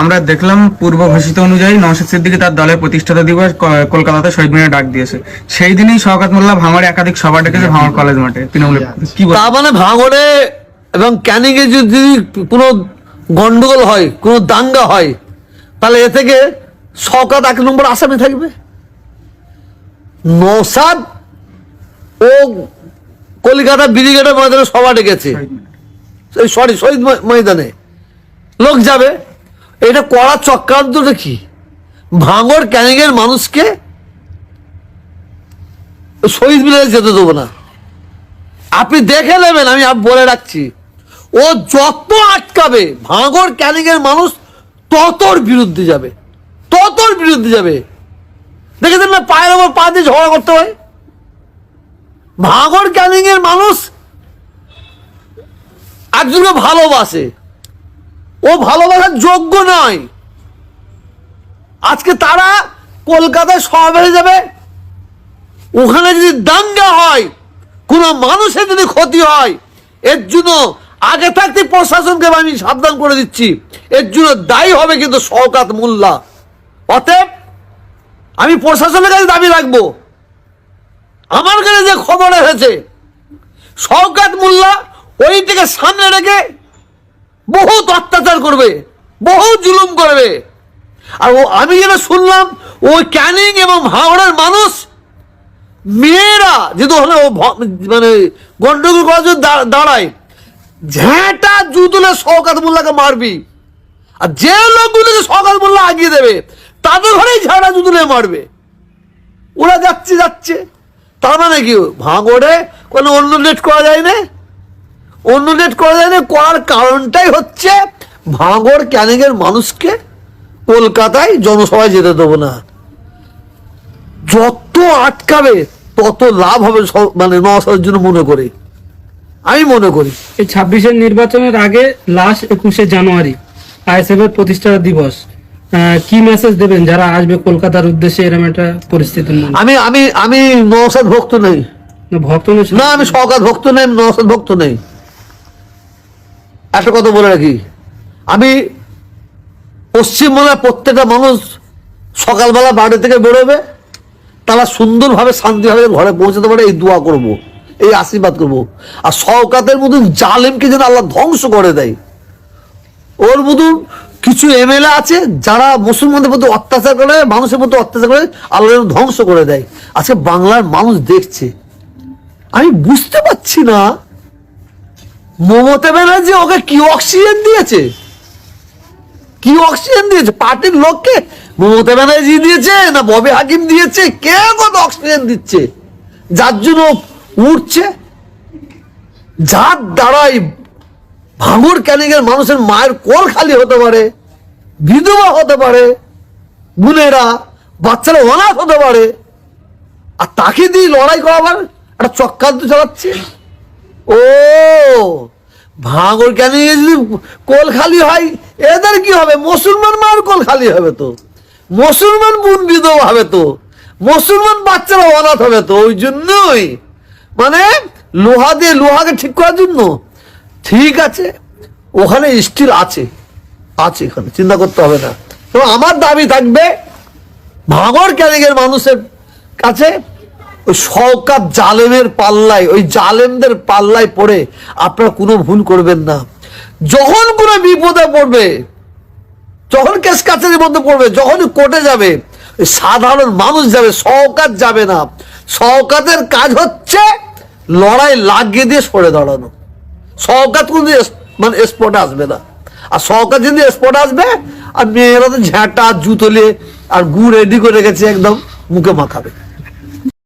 আমরা দেখলাম পূর্ব ঘোষিত অনুযায়ী নওশাদ সিদ্দিকী তার দলের প্রতিষ্ঠাতা দিবস কলকাতাতে শহীদ মিনারে ডাক দিয়েছে। সেই দিনই শওকাত মোল্লা ভাঙড়ে একাধিক সভা ডেকেছে ভাঙড় কলেজ মাঠে। তৃণমূলের কি মানে ভাঙড়ে এবং ক্যানিং এ যদি কোনো গন্ডগোল হয় কোনো দাঙ্গা হয় তাহলে এ থেকে শওকাত এক নম্বর আসামি থাকবে। নসাদ ও কলিকাতা ব্রিগেডের ময়দানে সভা ডেকেছে। সরি শহীদ ময়দানে। লোক যাবে। এটা করার চক্রান্তটা কি ভাঙর ক্যানিংয়ের মানুষকে শহীদ মিলে যেতে দেবো না। আপনি দেখে নেবেন, আমি বলে রাখছি। ও যত আটকাবে, ভাঙর ক্যানিংয়ের মানুষ ততর বিরুদ্ধে যাবে। ততর বিরুদ্ধে যাবে। দেখেছেন না, পায়ের ওপর পা দিয়ে ঝগড়া করতে হয়? ভাঙর ক্যানিংয়ের মানুষ একজনকে ভালোবাসে। ও ভালোবাসার যোগ্য নয়। আজকে তারা কলকাতায় সমাবেশে যাবে। ওখানে যদি দাঙ্গা হয়, কোন মানুষের যদি ক্ষতি হয়, এর জন্য আগে থাকতে প্রশাসনকে আমি সাবধান করে দিচ্ছি। এর জন্য দায়ী হবে কিন্তু শওকাত মোল্লা। অতএব আমি প্রশাসনের কাছে দাবি রাখব। আমার কাছে যে খবর এসেছে, শওকাত মোল্লা ওইটাকে সামনে রেখে বহুত অত্যাচার করবে বহু জুলুম করবে। আর ও, আমি যেটা শুনলাম ওই ক্যানিং এবং হাওড়ার মানুষ, মেয়েরা, যেহেতু ওখানে মানে গন্ডগোল করার জন্য দাঁড়ায়, ঝ্যাঁটা জুতুলে শওকাত মোল্লাকে মারবি। আর যে লোকগুলোকে শওকাত মোল্লা আগিয়ে দেবে, তাদের ঘরেই ঝাঁটা জুতুলে মারবে। ওরা যাচ্ছে যাচ্ছে। তার মানে কি, ভাঙড়ে কোনো অন্য নেট করা যায় না অন্য নেট করা যায় না করার কারণটাই হচ্ছে ভাঙড় ক্যানিংয়ের মানুষকে কলকাতায় জনসভায় যেতে দেবো না। যত আটকাবে তত লাভ হবে মানে নসাদের জন্য মনে করি। আমি মনে করি। এই ছাব্বিশের নির্বাচনের আগে লাস্ট একুশে জানুয়ারি আইএসএফ এর প্রতিষ্ঠা দিবস কি মেসেজ দেবেন যারা আসবে কলকাতার উদ্দেশ্যে? এরকম একটা পরিস্থিতি আমি আমি আমি নসাদ ভক্ত নেই। ভক্ত না আমি সকাত ভক্ত নেই নসাদ ভক্ত নেই। একটা কথা বলে রাখি। আমি পশ্চিমবঙ্গের প্রত্যেকটা মানুষ সকালবেলা বাড়ি থেকে বেরোবে, তারা সুন্দরভাবে, শান্তিভাবে ঘরে পৌঁছাতে পারে, এই দোয়া করব, এই আশীর্বাদ করব। আর শওকাতের মতন জালেমকে যেন আল্লাহ ধ্বংস করে দেয়। ওর মতন কিছু এমএলএ আছে যারা মুসলমানদের প্রতি অত্যাচার করে, মানুষের প্রতি অত্যাচার করে, আল্লাহ ধ্বংস করে দেয়। আজকে বাংলার মানুষ দেখছে। আমি বুঝতে পারছি না মমতা ব্যানার্জি ওকে কি অক্সিজেন দিয়েছে? কি অক্সিজেন দিয়েছে? পার্টির লোককে মমতা ব্যানার্জি দিয়েছে না ববে হাকিম দিয়েছে? কে কত অক্সিজেন দিচ্ছে? যার জন্য উঠছে? যার দ্বারাই ভাঙুর ক্যানিংয়ের মানুষের মায়ের কোল খালি হতে পারে, বিধবা হতে পারে বোনেরা বাচ্চারা অনাথ হতে পারে, আর তাকে দিয়ে লড়াই করাবার একটা চক্রান্ত চালাচ্ছে? ও, ভাঙর কেন যদি কোল খালি হয়? এদের কি হবে? মুসলমান মার কোল খালি হবে তো? মুসলমান বোন হবে তো? মুসলমান বাচ্চারা অনাথ হবে তো? ওই জন্যই। মানে লোহা দিয়ে লোহাকে ঠিক করার জন্য? ঠিক আছে, ওখানে স্টিল আছে। আছে এখানে, চিন্তা করতে হবে না। তো আমার দাবি থাকবে, ভাঙর ক্যানিংয়ের মানুষের কাছে ওই শওকাত জালেমের পাল্লায়, ওই জালেমদের পাল্লায় পড়ে আপনারা কোনো ভুল করবেন না। যখন কোনো বিপদে পড়বে, যখন কেস কাছারির মধ্যে পড়বে, যখন কোর্টে যাবে, সাধারণ মানুষ যাবে, শওকাত যাবে না। শওকাতের কাজ হচ্ছে লড়াই লাগিয়ে দিয়ে সরে দাঁড়ানো। শওকাত কিন্তু মানে স্পটে আসবে না। আর শওকাত যদি স্পটে আসবে, আর মেয়েরা তো ঝ্যাঁটা জুতলে আর গু রেডি করে রেখেছে, একদম মুখে মাখাবে।